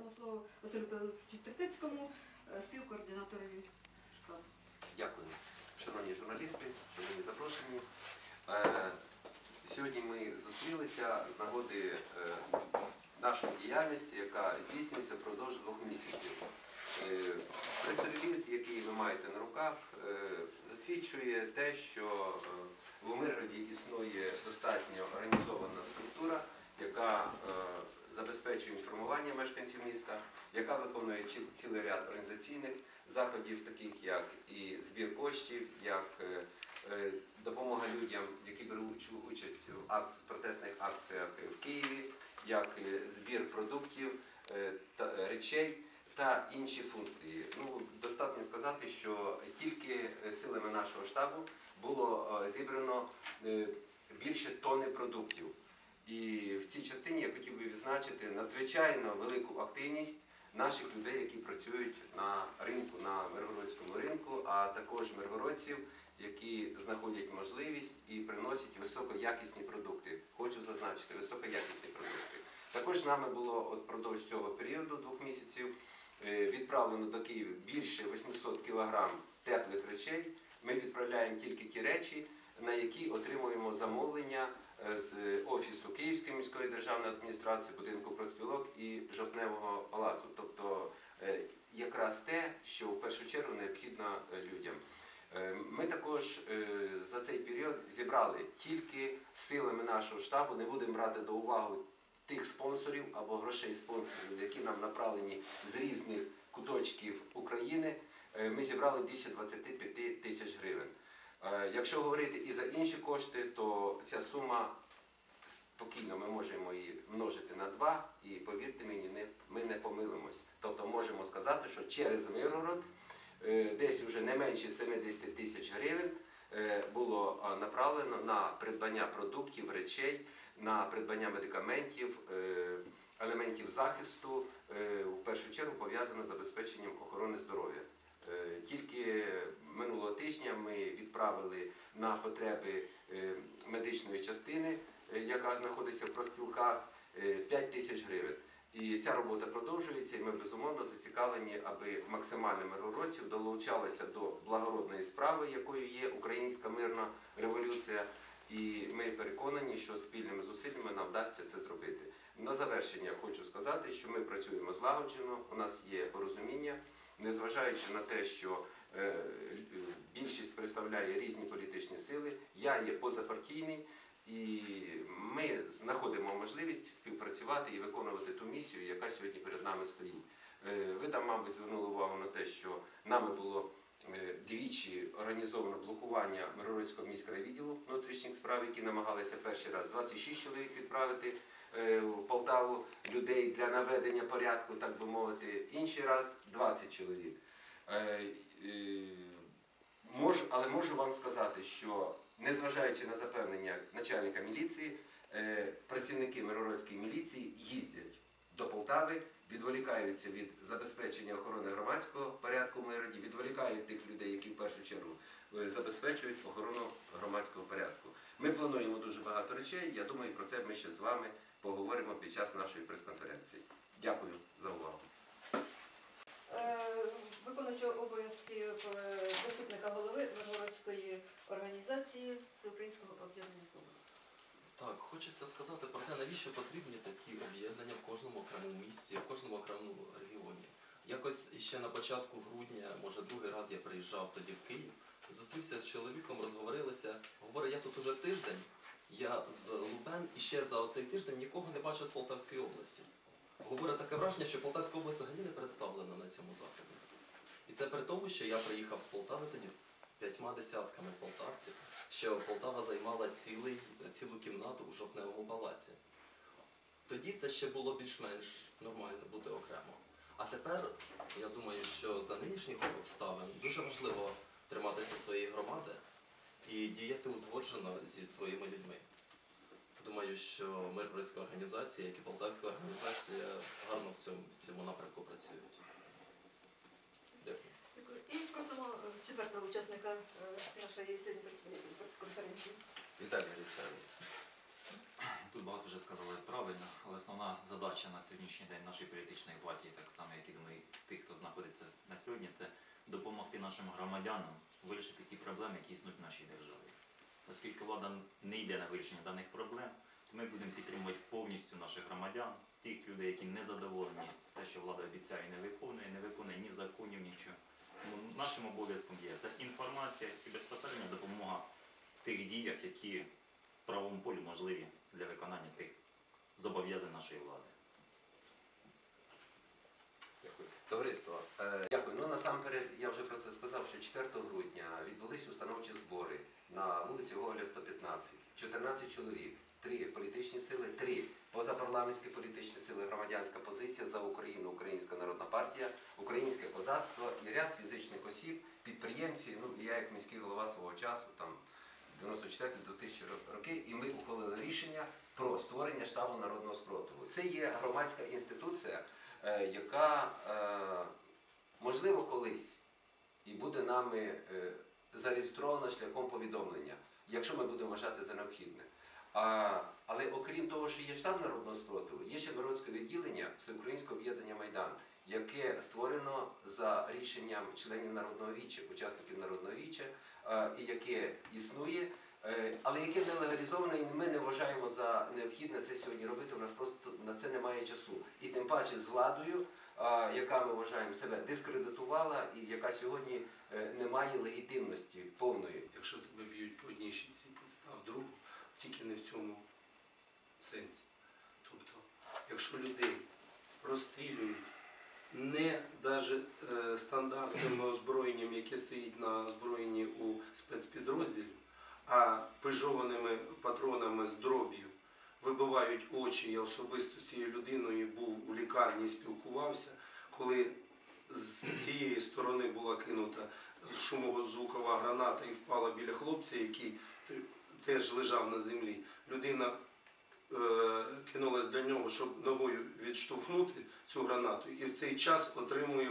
дамо слово Василю Павловичу Тертецькому, е, співкоординаторові штабу. Дякую. Шановні журналісти, шановні запрошені. Е, Сьогодні ми зустрілися з нагоди е, нашої діяльності, яка здійснюється впродовж двох місяців. Прес-реліз, який ви маєте на руках, засвідчує те, що в Умиргороді існує достатньо організована структура, яка е, інформування мешканців міста, яка виконує цілий ряд організаційних заходів, таких як і збір коштів, як е, е, допомога людям, які беруть участь в протестних акціях в Києві, як е, збір продуктів та речей та інші функції. Ну, достатньо сказати, що тільки силами нашого штабу було зібрано більше тонни продуктів. І в цій частині я хотів би відзначити надзвичайно велику активність наших людей, які працюють на ринку, на миргородському ринку, а також миргородців, які знаходять можливість і приносять високоякісні продукти. Хочу зазначити високоякісні продукти. Також нами було от продовж цього періоду двох місяців е, відправлено до Києва більше 800 кг теплих речей. Ми відправляємо тільки ті речі, на які отримуємо замовлення з офісу Київської міської державної адміністрації, будинку проспілок і жовтневого палацу. Тобто е, якраз те, що в першу чергу необхідно е, людям. Е, Ми також е, за цей період зібрали тільки силами нашого штабу, не будемо брати до уваги тих спонсорів або грошей спонсорів, які нам направлені з різних куточків України. Е, Ми зібрали більше 25 тисяч гривень. Е, Якщо говорити і за інші кошти, то ця сума спокійно ми можемо її множити на два, і повірте мені, ми не помилимось. Тобто можемо сказати, що через Миргород е, десь вже не менше 70 тисяч гривень е, було направлено на придбання продуктів, речей, на придбання медикаментів, елементів захисту, в першу чергу пов'язано з забезпеченням охорони здоров'я. Е, Тільки минулого тижня ми відправили на потреби е, медичної частини, е, яка знаходиться в проспілках, е, 5 тисяч гривень. І ця робота продовжується, і ми безумовно зацікавлені, аби максимально миргородців долучалися до благородної справи, якою є українська мирна революція. І ми переконані, що спільними зусиллями нам вдасться це зробити. На завершення хочу сказати, що ми працюємо злагоджено, у нас є порозуміння, незважаючи на те, що е, більшість представляє різні політичні сили, я є позапартійний. І ми знаходимо можливість співпрацювати і виконувати ту місію, яка сьогодні перед нами стоїть. Е, Ви там, мабуть, звернули увагу на те, що нами було е, двічі організовано блокування Миргородського міськрайвідділу внутрішніх справ, які намагалися перший раз 26 чоловік відправити в Полтаву людей для наведення порядку, так би мовити, інший раз 20 чоловік. Е, е, Можу, але можу вам сказати, що незважаючи на запевнення начальника міліції, е, працівники Миргородської міліції їздять до Полтави, відволікаються від забезпечення охорони громадського порядку в Миргороді, відволікають тих людей, які в першу чергу е, забезпечують охорону громадського порядку. Ми плануємо дуже багато речей. Я думаю, про це ми ще з вами поговоримо під час нашої прес-конференції. Дякую за увагу. Е, Виконуючого обов'язків е, заступника голови Миргородської організації Всеукраїнського об'єднання свободи. Так, хочеться сказати про те, навіщо потрібні такі об'єднання в кожному окремому місці, в кожному окремому регіоні. Якось ще на початку грудня, може другий раз я приїжджав тоді в Київ, зустрівся з чоловіком, розговорилися. Говорить, я тут уже тиждень, я з Лубен і ще за цей тиждень нікого не бачив з Полтавської області. Говорить таке враження, що Полтавська область взагалі не представлена на цьому заході. І це при тому, що я приїхав з Полтави тоді з п'ятьма десятками полтавців, що Полтава займала цілий, цілу кімнату у жовтневому палаці. Тоді це ще було більш-менш нормально бути окремо. А тепер я думаю, що за нинішніх обставин дуже важливо триматися своєї громади і діяти узгоджено зі своїми людьми. Думаю, що Миргородська організація, як і Полтавська організація, гарно в цьому, в цьому напрямку працюють. Дякую. Дякую. І просимо е, четвертого учасника е, нашої сьогодні прес-конференції. Віталій Олександрович. Тут багато вже сказали правильно, але основна задача на сьогоднішній день нашої політичної партії, так само як і думаю, тих, хто знаходиться на сьогодні, це допомогти нашим громадянам вирішити ті проблеми, які існують в нашій державі. Оскільки влада не йде на вирішення даних проблем, ми будемо підтримувати повністю наших громадян, тих людей, які не задоволені, те, що влада обіцяє, і не виконує, не виконує ні законів, нічого. Тому нашим обов'язком є це інформація і безпосередня допомога в тих діях, які в правовому полі можливі для виконання тих зобов'язань нашої влади. Дякую. Товариство, е, дякую. Ну насамперед, я вже про це сказав, що 4 грудня відбулись установчі збори на вулиці Гоголя 115. 14 чоловік, три політичні сили, три позапарламентські політичні сили, громадянська позиція за Україну, Українська народна партія, Українське козацтво і ряд фізичних осіб, підприємці. Ну я як міський голова свого часу, там 94 2000 роки, і ми ухвалили рішення про створення штабу народного спротиву. Це є громадська інституція, е, яка е, можливо колись і буде нами е, зареєстрована шляхом повідомлення, якщо ми будемо вважати за необхідне. А, але окрім того, що є штаб народного спротиву, є ще Миродське відділення Всеукраїнського об'єднання Майдан, яке створено за рішенням членів народного віччя, учасників народного віччя, е, і яке існує, е, але яке не легалізовано, і ми не вважаємо за необхідне це сьогодні робити. У нас просто на це немає часу. І тим паче з владою, яка ми вважаємо себе дискредитувала, і яка сьогодні е, не має легітимності повної. Якщо тебе б'ють по одній щиці, підстав другу, тільки не в цьому сенсі. Тобто, якщо людей розстрілюють не навіть е, стандартним озброєнням, яке стоїть на озброєнні у спецпідрозділі, а пижованими патронами з дроб'ю вибивають очі. Я особисто з цією людиною був у лікарні і спілкувався, коли з тієї сторони була кинута шумозвукова граната і впала біля хлопця, який теж лежав на землі. Людина е, кинулась до нього, щоб ногою відштовхнути цю гранату, і в цей час отримує,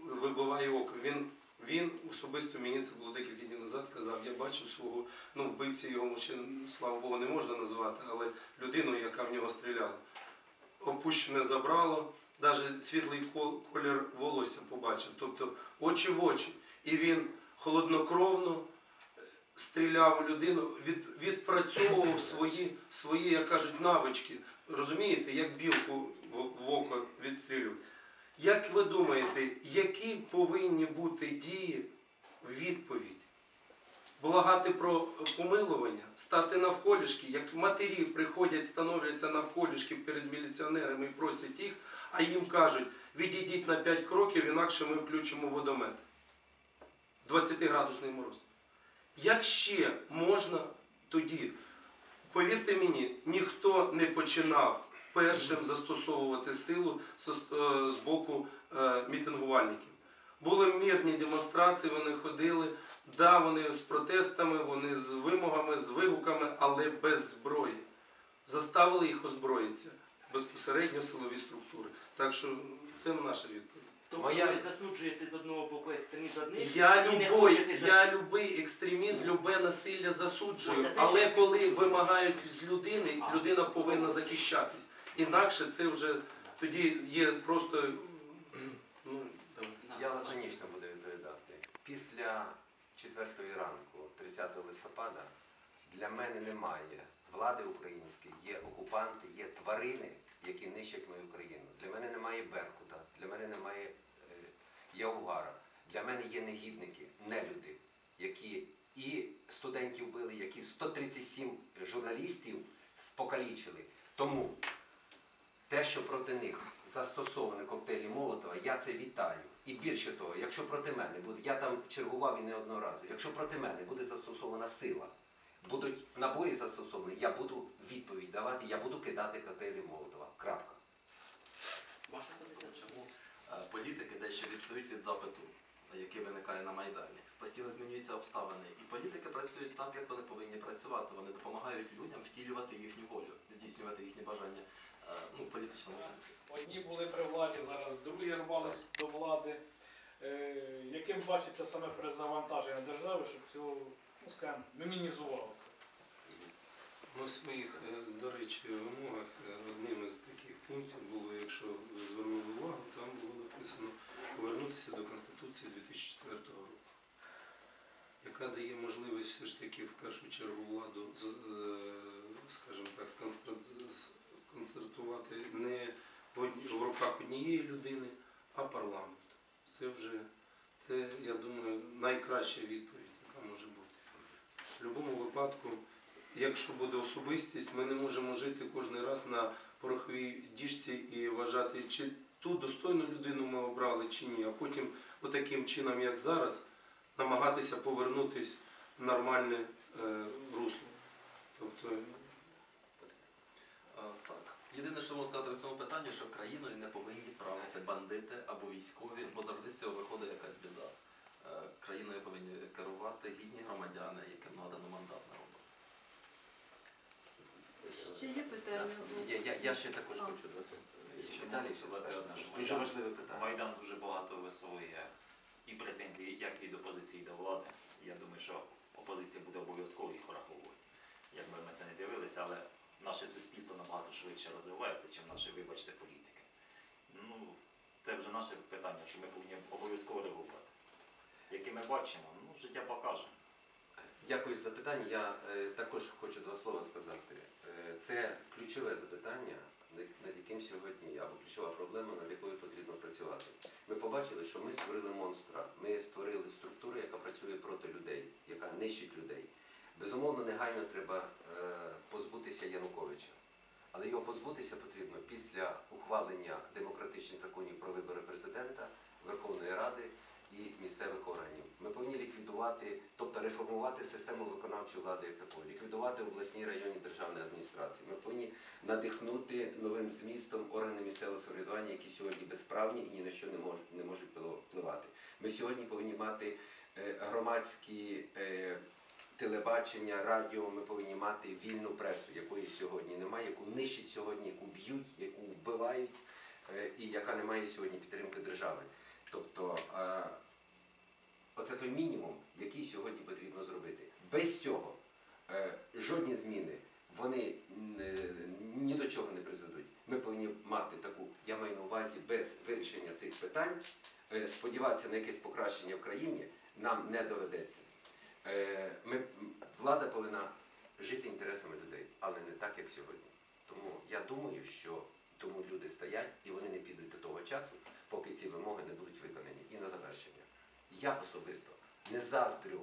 вибиває око. Він, він особисто мені це було декілька днів назад казав. Я бачив свого, ну вбивці його ще, слава Богу, не можна назвати, але людину, яка в нього стріляла. Опущене забрало, навіть світлий колір волосся побачив, тобто очі в очі. І він холоднокровно стріляв у людину, від, відпрацьовував свої, свої, як кажуть, навички. Розумієте, як білку в, в око відстрілювати. Як ви думаєте, які повинні бути дії в відповідь? Благати про помилування, стати навколішки, як матері приходять, становляться навколішки перед міліціонерами і просять їх, а їм кажуть, відійдіть на 5 кроків, інакше ми включимо водомет. 20-градусний мороз. Як ще можна тоді, повірте мені, ніхто не починав першим застосовувати силу з е, боку е, мітингувальників. Були мирні демонстрації, вони ходили, да, вони з протестами, вони з вимогами, з вигуками, але без зброї. Заставили їх озброїтися безпосередньо силові структури. Так що це наша відповідь. Тобто Моя- ви засуджуєте з одного боку екстремізм одних, Я і не любой, хочете за- я любий екстремізм, любе насилля засуджую. Те, Але що- коли вимагають з людини, А. людина повинна захищатись. Інакше це вже тоді є просто. Ну. Я лаконічно буду відповідати. Після 4 ранку, 30 листопада, для мене немає влади української, є окупанти, є тварини, які нищать мою країну. Для мене немає Беркута, для мене немає е, Яугара. Для мене є негідники, нелюди, які і студентів били, які 137 журналістів спокалічили. Тому те, що проти них застосовані коктейлі Молотова, я це вітаю. І більше того, якщо проти мене буде, я там чергував і не одного разу, якщо проти мене буде застосована сила, будуть набої застосовані, я буду відповідь давати, я буду кидати коктейлі Молотова. Крапка. Ваша позиція? Чому е, політики дещо відстають від запиту, який виникає на Майдані? Постійно змінюються обставини. І політики працюють так, як вони повинні працювати. Вони допомагають людям втілювати їхню волю, здійснювати їхні бажання е, ну, в політичному сенсі. Одні були при владі, зараз другі рвались до влади. Е, яким бачиться саме перезавантаження держави, щоб цього, ну скажімо, мінімізувало це? Ну, своїх, е, до речі, вимогах е, одним із таких пунктів було, якщо ви звернули увагу, там було написано повернутися до Конституції 2004 року, яка дає можливість все ж таки в першу чергу владу, е, скажімо так, сконцентрувати не в руках однієї людини, а парламенту. Це вже, це, я думаю, найкраща відповідь, яка може бути. В будь-якому випадку, якщо буде особистість, ми не можемо жити кожен раз на пороховій діжці і вважати, чи ту достойну людину ми обрали, чи ні, а потім отаким чином, як зараз, намагатися повернутися в нормальне е, русло. Тобто, Так. Єдине, що можу сказати в цьому питанні, що країною не повинні правити бандити або військові, бо завжди з цього виходить якась біда. Е, Країною повинні керувати гідні громадяни, яким надано мандат народу. Ще є питання? Я, я, я ще також А. хочу. Ще можу сказати одне, що Дуже Майдан- важливе питання. Майдан дуже багато висовує і претензій, як від опозиції до влади. Я думаю, що опозиція буде обов'язково їх враховувати. Якби ми це не дивилися, але наше суспільство набагато швидше розвивається, ніж наші, вибачте, політики. Ну, це вже наше питання, що ми повинні обов'язково реагувати. Яке ми бачимо, ну, життя покаже. Дякую за запитання. Я е, також хочу два слова сказати. Е, це ключове запитання, над яким сьогодні, або ключова проблема, над якою потрібно працювати. Ми побачили, що ми створили монстра. Ми створили структуру, яка працює проти людей, яка нищить людей. Безумовно, негайно треба е, позбутися Януковича. Але його позбутися потрібно після ухвалення демократичних законів про вибори президента, Верховної Ради і місцевих органів. Ми повинні ліквідувати, тобто реформувати систему виконавчої влади як такої, ліквідувати обласні районні державні адміністрації. Ми повинні надихнути новим змістом органи місцевого самоврядування, які сьогодні безправні і ні на що не можуть, не можуть впливати. Ми сьогодні повинні мати е, громадські е, телебачення, радіо. Ми повинні мати вільну пресу, якої сьогодні немає, яку нищать сьогодні, яку б'ють, яку вбивають, е, і яка не має сьогодні підтримки держави. Тобто оце той мінімум, який сьогодні потрібно зробити. Без цього е, жодні зміни вони е, ні до чого не призведуть. Ми повинні мати таку, я маю на увазі, без вирішення цих питань, е, сподіватися на якесь покращення в країні нам не доведеться. Ми, влада повинна жити інтересами людей, але не так, як сьогодні. Тому я думаю, що тому люди стоять і вони не підуть до того часу, поки ці вимоги не будуть виконані. І на завершення. Я особисто не заздрю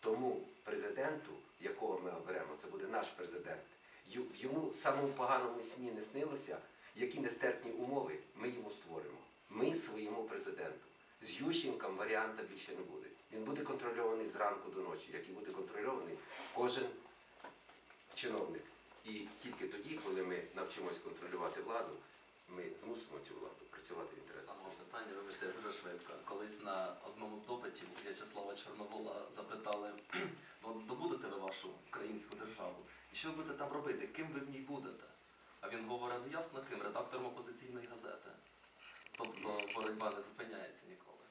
тому президенту, якого ми оберемо, це буде наш президент. Йому самому поганому сні не снилося, які нестерпні умови ми йому створимо. Ми своєму президенту. З Ющенком варіанта більше не буде. Він буде контрольований зранку до ночі, як і буде контрольований кожен чиновник. І тільки тоді, коли ми навчимось контролювати владу, ми змусимо цю владу працювати в інтересах. Саме питання, вибачте, дуже швидко. Колись на одному з допитів В'ячеслава Чорновола запитали, от здобудете ви вашу українську державу? І що ви будете там робити? Ким ви в ній будете? А він говорить, ну ясно ким, редактором опозиційної газети. Тобто боротьба не зупиняється ніколи.